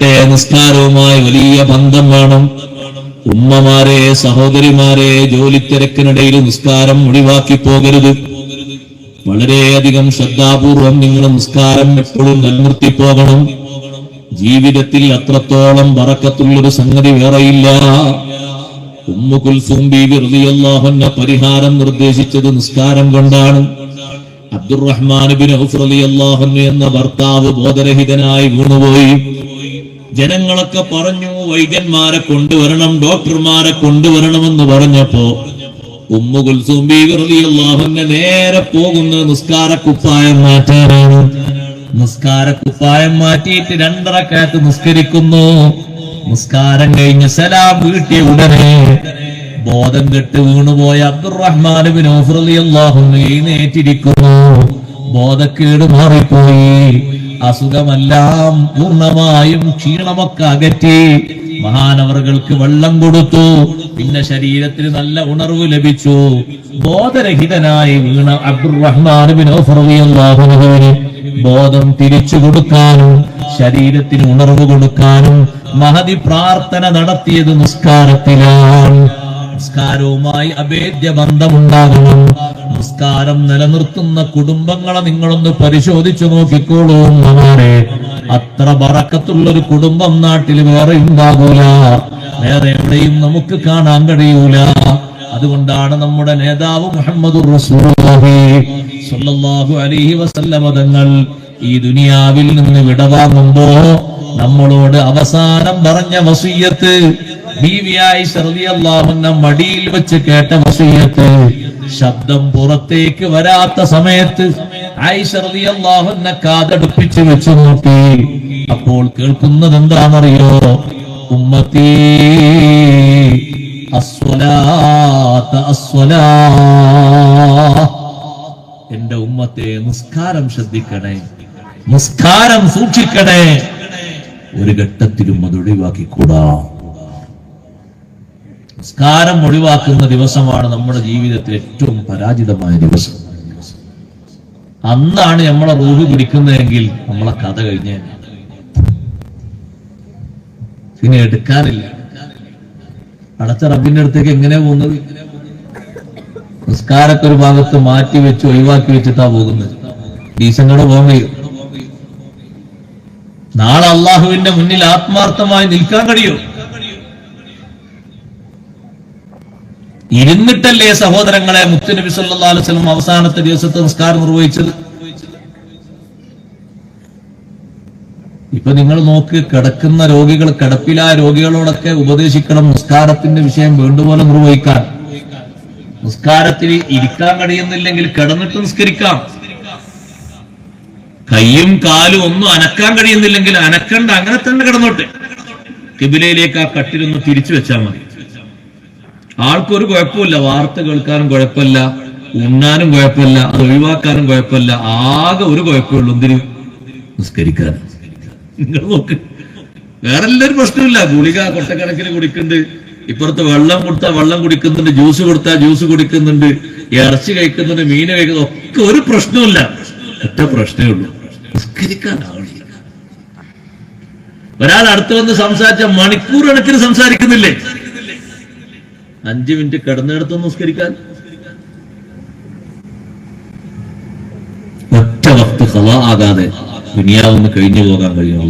നിസ്കാരവുമായി വലിയ ബന്ധം വേണം. ഉമ്മമാരെ സഹോദരിമാരെ ജോലിത്തിരക്കിനിടയിൽ നിസ്കാരം ഒഴിവാക്കി പോകരുത്. വളരെയധികം ശ്രദ്ധാപൂർവം നിങ്ങൾ നിസ്കാരം എപ്പോഴും നിലനിർത്തി പോകണം. ജീവിതത്തിൽ അത്രത്തോളം വറക്കത്തുള്ളൊരു സംഗതി വേറെയില്ല. ഉമ്മു പരിഹാരം നിർദ്ദേശിച്ചത് നിസ്കാരം കൊണ്ടാണ്. അബ്ദുറഹ്മാൻ ബിൻ ഔഫ് റളിയല്ലാഹു അൻഹു എന്ന ഭർത്താവ് ബോധരഹിതനായി വീണുപോയി. ജനങ്ങളൊക്കെ പറഞ്ഞു വൈദ്യന്മാരെ കൊണ്ടുവരണം ഡോക്ടർമാരെ കൊണ്ടുവരണമെന്ന് പറഞ്ഞപ്പോ ഉമ്മു നേരെ പോകുന്ന നിസ്കാര കുപ്പായം മാറ്റാനാണ്. നിസ്കാര കുപ്പായം മാറ്റിയിട്ട് രണ്ടറക്കാത്ത് നിസ്കരിക്കുന്നു. നിസ്കാരം കഴിഞ്ഞ് സലാം വീട്ടിയ ഉടനെ ബോധം കെട്ട് വീണുപോയ അബ്ദുറഹ്മാൻ എഴുന്നേറ്റിരിക്കുന്നു. ബോധക്കേട് മാറിപ്പോയി. അസുഖമെല്ലാം പൂർണമായും ക്ഷീണമൊക്കെ അകറ്റി മഹാനവറുകൾക്ക് വെള്ളം കൊടുത്തു. പിന്നെ ശരീരത്തിന് നല്ല ഉണർവ് ലഭിച്ചു. ബോധരഹിതനായി വീണ അബ്ദുറഹ്മാൻ റളിയല്ലാഹു ബോധം തിരിച്ചു കൊടുക്കാനും ശരീരത്തിന് ഉണർവ് കൊടുക്കാനും മഹതി പ്രാർത്ഥന നടത്തിയത് നിസ്കാരത്തിലാണ്. നിസ്കാരവുമായി അഭേദ്യ ബന്ധമുണ്ടാകണം സംസ്കാരം നിലനിർത്തുന്ന കുടുംബങ്ങളെ നിങ്ങളൊന്ന് പരിശോധിച്ചു നോക്കിക്കോളൂ. അത്ര ബറക്കത്തുള്ള ഒരു കുടുംബം നാട്ടിൽ വേറെ ഉണ്ടാകൂല. വേറെ എവിടെയും നമുക്ക് കാണാൻ കഴിയൂല. അതുകൊണ്ടാണ് നമ്മുടെ നേതാവ് മുഹമ്മദ് സല്ലല്ലാഹു അലൈഹി വസല്ലമ തങ്ങൾ ഈ ദുനിയാവിൽ നിന്ന് വിടവാങ്ങുമ്പോ നമ്മളോട് അവസാനം പറഞ്ഞ വസീയത്ത് മടിയിൽ വെച്ച് കേട്ട വസീയത്ത് ശബ്ദം പുറത്തേക്ക് വരാത്ത സമയത്ത് ആയിഷ റളിയല്ലാഹുന്ന കാതടുപ്പിച്ച് വെച്ച് നോക്കി. അപ്പോൾ കേൾക്കുന്നത് എന്താണെന്നറിയോ? ഉമ്മത്തി അസ്വലാത്ത അസ്വലാ എന്റെ ഉമ്മത്തെ നിസ്കാരം ശ്രദ്ധിക്കണേ നിസ്കാരം സൂക്ഷിക്കണേ. ഒരു ഘട്ടത്തിലും അത് ഒഴിവാക്കിക്കൂടാ. നിസ്കാരം ഒഴിവാക്കുന്ന ദിവസമാണ് നമ്മുടെ ജീവിതത്തിൽ ഏറ്റവും പരാജിതമായ ദിവസം. അന്നാണ് നമ്മളെ റൂഹ് പിടിക്കുന്നതെങ്കിൽ നമ്മളെ കഥ കഴിഞ്ഞ. പിന്നെ എടുക്കാനില്ല. അടച്ച റബ്ബിന്റെ അടുത്തേക്ക് എങ്ങനെ പോകുന്നത്? സംസ്കാരത്തെ ഒരു ഭാഗത്ത് മാറ്റി വെച്ച് ഒഴിവാക്കി വെച്ചിട്ടാ പോകുന്നത്. ഡീസങ്ങളെ പോകാൻ നാളെ അള്ളാഹുവിന്റെ മുന്നിൽ ആത്മാർത്ഥമായി നിൽക്കാൻ കഴിയും. ഇരുന്നിട്ടല്ലേ സഹോദരങ്ങളെ മുത്തുനബി സല്ലല്ലാഹു അലൈഹി വസല്ലം അവസാനത്തെ ദിവസത്തെ നിസ്കാരം നിർവഹിച്ചത്? ഇപ്പൊ നിങ്ങൾ നോക്ക് കിടക്കുന്ന രോഗികൾ കിടപ്പിലായ രോഗികളോടൊക്കെ ഉപദേശിക്കണം നിസ്കാരത്തിന്റെ വിഷയം വേണ്ടുപോലെ നിർവഹിക്കാൻ. നിസ്കാരത്തിന് ഇരിക്കാൻ കഴിയുന്നില്ലെങ്കിൽ കിടന്നിട്ട് നിസ്കരിക്കാം. കയ്യും കാലും ഒന്നും അനക്കാൻ കഴിയുന്നില്ലെങ്കിൽ അനക്കണ്ട അങ്ങനെ തന്നെ കിടന്നോട്ടെ. കിബിലയിലേക്ക് ആ കട്ടിലൊന്ന് തിരിച്ചു വെച്ചാൽ മതി. ആൾക്കൊരു കുഴപ്പമില്ല. വാർത്ത കേൾക്കാനും കുഴപ്പമില്ല. ഉണ്ണാനും കുഴപ്പമില്ല. അത് ഒഴിവാക്കാനും കുഴപ്പമില്ല. ആകെ ഒരു കുഴപ്പമുള്ളൂ എന്തിനു? നിസ്കരിക്കാൻ. നിങ്ങൾ നോക്ക്. വേറെ എല്ലാവരും പ്രശ്നമില്ല. ഗുളിക കൊട്ടക്കണക്കിന് കുടിക്കുന്നുണ്ട്. ഇപ്പുറത്ത് വെള്ളം കൊടുത്താൽ വെള്ളം കുടിക്കുന്നുണ്ട്. ജ്യൂസ് കൊടുത്താൽ ജ്യൂസ് കുടിക്കുന്നുണ്ട്. ഇറച്ചി കഴിക്കുന്നുണ്ട്. മീൻ കഴിക്കുന്നു ഒക്കെ ഒരു പ്രശ്നമില്ല. ഒറ്റ പ്രശ്നമേ ഉള്ളൂ. നിസ്കരിക്കാനാവില്ല ഒരാൾ അടുത്ത് വന്ന് സംസാരിച്ച മണിക്കൂർ കണക്കിന് സംസാരിക്കുന്നില്ലേ? അഞ്ചു മിനിറ്റ് കിടന്നിടത്ത് നിസ്കരിക്കാൻ. ഒറ്റ വക്ത് ഹവ ആകാതെ ദുനിയാവൊന്ന് കഴിഞ്ഞു പോകാൻ കഴിയും